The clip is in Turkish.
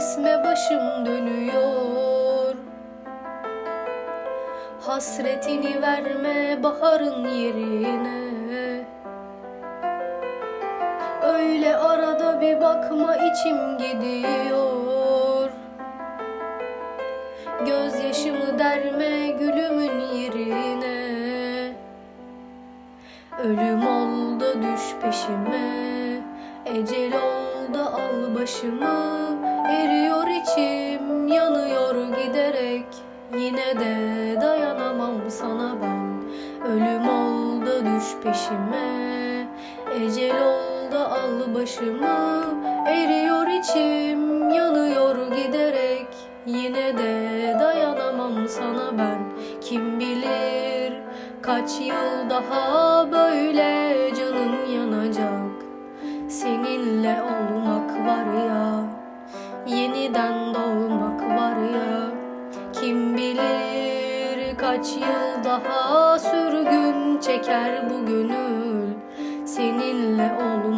Resme başım dönüyor. Hasretini verme baharın yerine. Öyle arada bir bakma içim gidiyor. Gözyaşımı derme gülümün yerine. Ölüm oldu düş peşime. Ecel oldu al başımı Eriyor içim yanıyor giderek. Yine de dayanamam sana ben. Ölüm oldu düş peşime. Ecel oldu al başımı Eriyor içim yanıyor giderek. Yine de dayanamam sana ben. Kim bilir kaç yıl daha böyle canın yanacak. Seninle olmak var ya. Yeniden doğmak var ya. Kim bilir kaç yıl daha sürgün çeker bu gönül Seninle olmak